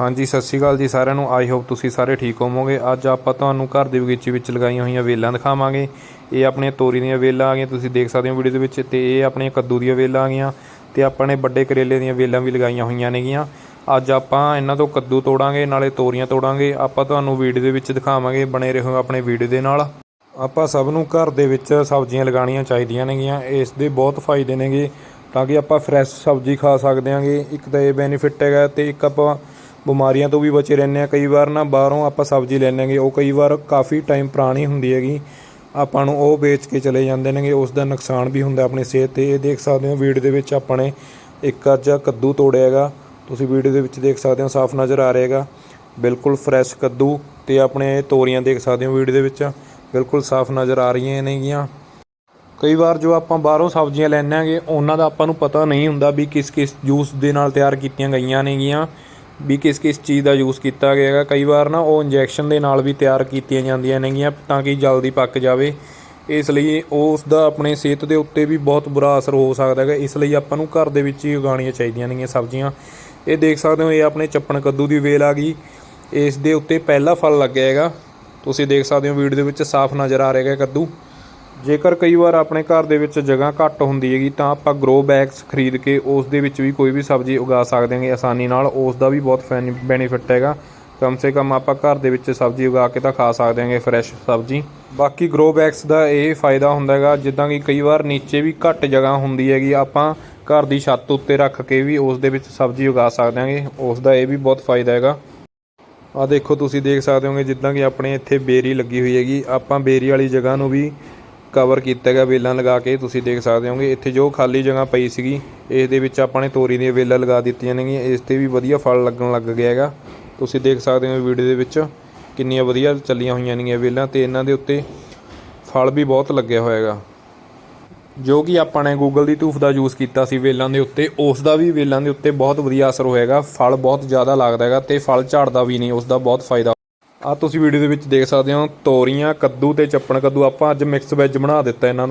ਹਾਂਜੀ, ਸਤਿ ਸ਼੍ਰੀ ਅਕਾਲ ਜੀ ਸਾਰਿਆਂ ਨੂੰ। ਆਈ ਹੋਪ ਤੁਸੀਂ ਸਾਰੇ ਠੀਕ ਹੋਵੋਗੇ। ਅੱਜ ਆਪਾਂ ਤੁਹਾਨੂੰ ਘਰ ਦੇ ਬਗੀਚੇ ਵਿੱਚ ਲਗਾਈਆਂ ਹੋਈਆਂ ਵੇਲਾਂ ਦਿਖਾਵਾਂਗੇ। ਇਹ ਆਪਣੀਆਂ ਤੋਰੀ ਦੀਆਂ ਵੇਲਾਂ ਆ ਗਈਆਂ, ਤੁਸੀਂ ਦੇਖ ਸਕਦੇ ਹੋ ਵੀਡੀਓ ਦੇ ਵਿੱਚ। ਤੇ ਇਹ ਆਪਣੀਆਂ ਕੱਦੂ ਦੀਆਂ ਵੇਲਾਂ ਆ ਗਈਆਂ ਤੇ ਆਪਾਂ ਨੇ ਵੱਡੇ ਕਰੇਲੇ ਦੀਆਂ ਵੇਲਾਂ ਵੀ ਲਗਾਈਆਂ ਹੋਈਆਂ ਨੇਗੀਆਂ। ਅੱਜ ਆਪਾਂ ਇਹਨਾਂ ਤੋਂ ਕੱਦੂ ਤੋੜਾਂਗੇ, ਨਾਲੇ ਤੋਰੀਆਂ ਤੋੜਾਂਗੇ। ਆਪਾਂ ਤੁਹਾਨੂੰ ਵੀਡੀਓ ਦੇ ਵਿੱਚ ਦਿਖਾਵਾਂਗੇ ਬਣੇ ਰਹੋ ਆਪਣੇ ਵੀਡੀਓ ਦੇ ਨਾਲ। ਆਪਾਂ ਸਭ ਨੂੰ ਘਰ ਦੇ ਵਿੱਚ ਸਬਜ਼ੀਆਂ ਲਗਾਉਣੀਆਂ ਚਾਹੀਦੀਆਂ ਨੇਗੀਆਂ। ਇਸ ਦੇ ਬਹੁਤ ਫਾਇਦੇ ਨੇਗੇ ਤਾਂ ਕਿ ਆਪਾਂ ਫਰੈਸ਼ ਸਬਜ਼ੀ ਖਾ ਸਕਦੇ ਹਾਂਗੇ। ਇੱਕ ਤਾਂ ਇਹ ਬੈਨੀਫਿਟ ਹੈਗਾ ਤੇ ਇੱਕ ਆਪਾਂ ਬਿਮਾਰੀਆਂ ਤੋਂ ਵੀ ਬਚੇ ਰਹਿੰਦੇ ਆ ਕਈ ਵਾਰ ਨਾ ਬਾਹਰੋਂ ਆਪਾਂ ਸਬਜ਼ੀ ਲੈ ਲੈਂਗੇ ਉਹ ਕਈ ਵਾਰ ਕਾਫੀ ਟਾਈਮ ਪੁਰਾਣੀ ਹੁੰਦੀ ਹੈਗੀ। ਆਪਾਂ ਨੂੰ ਉਹ ਵੇਚ ਕੇ ਚਲੇ ਜਾਂਦੇ ਨੇਗੇ। ਉਸ ਦਾ ਨੁਕਸਾਨ ਵੀ ਹੁੰਦਾ ਆਪਣੀ ਸਿਹਤ ਤੇ। ਇਹ ਦੇਖ ਸਕਦੇ ਹੋ, ਵੀਡੀਓ ਦੇ ਵਿੱਚ ਆਪਾਂ ਨੇ ਇੱਕ ਅੱਜ ਕੱਦੂ ਤੋੜਿਆ ਹੈਗਾ। ਤੁਸੀਂ ਵੀਡੀਓ ਦੇ ਵਿੱਚ ਦੇਖ ਸਕਦੇ ਹੋ, ਸਾਫ਼ ਨਜ਼ਰ ਆ ਰਿਹਾ ਹੈਗਾ। ਬਿਲਕੁਲ ਫਰੈਸ਼ ਕੱਦੂ ਤੇ ਆਪਣੇ ਤੋਰੀਆਂ ਦੇਖ ਸਕਦੇ ਹੋ ਵੀਡੀਓ ਦੇ ਵਿੱਚ। ਬਿਲਕੁਲ ਸਾਫ਼ ਨਜ਼ਰ ਆ ਰਹੀਆਂ ਨੇਗੀਆਂ। ਕਈ ਵਾਰ ਜੋ ਆਪਾਂ ਬਾਹਰੋਂ ਸਬਜ਼ੀਆਂ ਲੈਂਦੇ ਆਂਗੇ ਉਹਨਾਂ ਦਾ ਆਪਾਂ ਨੂੰ ਪਤਾ ਨਹੀਂ ਹੁੰਦਾ ਵੀ ਕਿਸ ਕਿਸ ਜੂਸ ਦੇ ਨਾਲ ਤਿਆਰ ਕੀਤੀਆਂ ਗਈਆਂ ਨੇਗੀਆਂ। ਵੀ ਕਿਸ ਕਿਸ ਚੀਜ਼ ਦਾ ਯੂਜ਼ ਕੀਤਾ ਗਿਆ ਹੈਗਾ। ਕਈ ਵਾਰ ਨਾ ਉਹ ਇੰਜੈਕਸ਼ਨ ਦੇ ਨਾਲ ਵੀ ਤਿਆਰ ਕੀਤੀਆਂ ਜਾਂਦੀਆਂ ਨੇਗੀਆਂ ਤਾਂ ਕਿ ਜਲਦੀ ਪੱਕ ਜਾਵੇ। ਇਸ ਲਈ ਉਸ ਦਾ ਆਪਣੇ ਸਿਹਤ ਦੇ ਉੱਤੇ ਵੀ ਬਹੁਤ ਬੁਰਾ ਅਸਰ ਹੋ ਸਕਦਾ ਹੈਗਾ। ਇਸ ਲਈ ਆਪਾਂ ਨੂੰ ਘਰ ਦੇ ਵਿੱਚ ਹੀ ਉਗਾਉਣੀਆਂ ਚਾਹੀਦੀਆਂ ਨੇਗੀਆਂ ਸਬਜ਼ੀਆਂ। ਇਹ ਦੇਖ ਸਕਦੇ ਹੋ, ਇਹ ਆਪਣੇ ਚੱਪਣ ਕੱਦੂ ਦੀ ਵੇਲ ਆ ਗਈ। ਇਸ ਦੇ ਉੱਤੇ ਪਹਿਲਾ ਫਲ ਲੱਗਿਆ ਹੈਗਾ। ਤੁਸੀਂ ਦੇਖ ਸਕਦੇ ਹੋ, ਵੀਡੀਓ ਦੇ ਵਿੱਚ ਸਾਫ਼ ਨਜ਼ਰ ਆ ਰਿਹਾ ਹੈਗਾ ਕੱਦੂ। ਜੇਕਰ ਕਈ ਵਾਰ ਆਪਣੇ ਘਰ ਦੇ ਵਿੱਚ ਜਗ੍ਹਾ ਘੱਟ ਹੁੰਦੀ ਹੈਗੀ, ਤਾਂ ਆਪਾਂ ਗਰੋ ਬੈਗਸ ਖਰੀਦ ਕੇ ਉਸ ਦੇ ਵਿੱਚ ਵੀ ਕੋਈ ਵੀ ਸਬਜ਼ੀ ਉਗਾ ਸਕਦੇ ਹਾਂਗੇ ਆਸਾਨੀ ਨਾਲ। ਉਸ ਦਾ ਵੀ ਬਹੁਤ ਬੈਨੀਫਿਟ ਹੈਗਾ। ਕਮ ਸੇ ਕਮ ਆਪਾਂ ਘਰ ਦੇ ਵਿੱਚ ਸਬਜ਼ੀ ਉਗਾ ਕੇ ਤਾਂ ਖਾ ਸਕਦੇ ਹਾਂਗੇ ਫਰੈਸ਼ ਸਬਜ਼ੀ। ਬਾਕੀ ਗਰੋ ਬੈਗਸ ਦਾ ਇਹ ਫਾਇਦਾ ਹੁੰਦਾ ਹੈਗਾ, ਜਿੱਦਾਂ ਕਿ ਕਈ ਵਾਰ ਨੀਚੇ ਵੀ ਘੱਟ ਜਗ੍ਹਾ ਹੁੰਦੀ ਹੈਗੀ, ਆਪਾਂ ਘਰ ਦੀ ਛੱਤ ਉੱਤੇ ਰੱਖ ਕੇ ਵੀ ਉਸ ਦੇ ਵਿੱਚ ਸਬਜ਼ੀ ਉਗਾ ਸਕਦੇ ਹਾਂਗੇ। ਉਸ ਦਾ ਇਹ ਵੀ ਬਹੁਤ ਫਾਇਦਾ ਹੈਗਾ। ਆ ਦੇਖੋ ਤੁਸੀਂ ਦੇਖ ਸਕਦੇ ਹੋਗੇ, ਜਿੱਦਾਂ ਕਿ ਆਪਣੇ ਇੱਥੇ ਬੇਰੀ ਲੱਗੀ ਹੋਈ ਹੈਗੀ, ਆਪਾਂ ਬੇਰੀ ਵਾਲੀ ਜਗ੍ਹਾ ਨੂੰ ਵੀ ਕਵਰ ਕੀਤਾ ਗਿਆ ਵੇਲਾਂ ਲਗਾ ਕੇ, ਤੁਸੀਂ ਦੇਖ ਸਕਦੇ ਹੋਗੇ, ਇੱਥੇ ਜੋ ਖਾਲੀ ਜਗ੍ਹਾ ਪਈ ਸੀਗੀ ਇਸ ਦੇ ਵਿੱਚ ਆਪਾਂ ਨੇ ਤੋਰੀ ਦੀਆਂ ਵੇਲਾਂ ਲਗਾ ਦਿੱਤੀਆਂ ਨੇਗੀਆਂ, ਇਸ ਤੇ ਵੀ ਵਧੀਆ ਫਲ ਲੱਗਣ ਲੱਗ ਗਿਆ ਹੈਗਾ। ਤੁਸੀਂ ਦੇਖ ਸਕਦੇ ਹੋ ਵੀਡੀਓ ਦੇ ਵਿੱਚ ਕਿੰਨੀਆਂ ਵਧੀਆ ਚੱਲੀਆਂ ਹੋਈਆਂ ਨੇਗੀਆਂ ਵੇਲਾਂ ਤੇ ਇਹਨਾਂ ਦੇ ਉੱਤੇ ਫਲ ਵੀ ਬਹੁਤ ਲੱਗਿਆ ਹੋਇਆ ਹੈਗਾ। ਜੋ ਕਿ ਆਪਾਂ ਨੇ ਗੂਗਲ ਦੀ ਧੂਫ ਦਾ ਯੂਜ਼ ਕੀਤਾ ਸੀ ਵੇਲਾਂ ਦੇ ਉੱਤੇ, ਉਸ ਦਾ ਵੀ ਵੇਲਾਂ ਦੇ ਉੱਤੇ ਬਹੁਤ ਵਧੀਆ ਅਸਰ ਹੋਏਗਾ ਫਲ ਬਹੁਤ ਜ਼ਿਆਦਾ ਲੱਗਦਾ ਹੈਗਾ ਤੇ ਫਲ ਝਾੜਦਾ ਵੀ ਨਹੀਂ, ਉਸ ਦਾ ਬਹੁਤ ਫਾਇਦਾ ਆ ਤੁਸੀਂ ਵੀਡੀਓ ਦੇ ਵਿੱਚ ਦੇਖ ਸਕਦੇ ਹੋ ਤੋਰੀਆਂ, ਕੱਦੂ ਤੇ ਚੱਪਣ ਕੱਦੂ। ਆਪਾਂ ਅੱਜ ਮਿਕਸ ਵੈਜ ਬਣਾ ਦਿੱਤਾ ਇਹਨਾਂ ਦਾ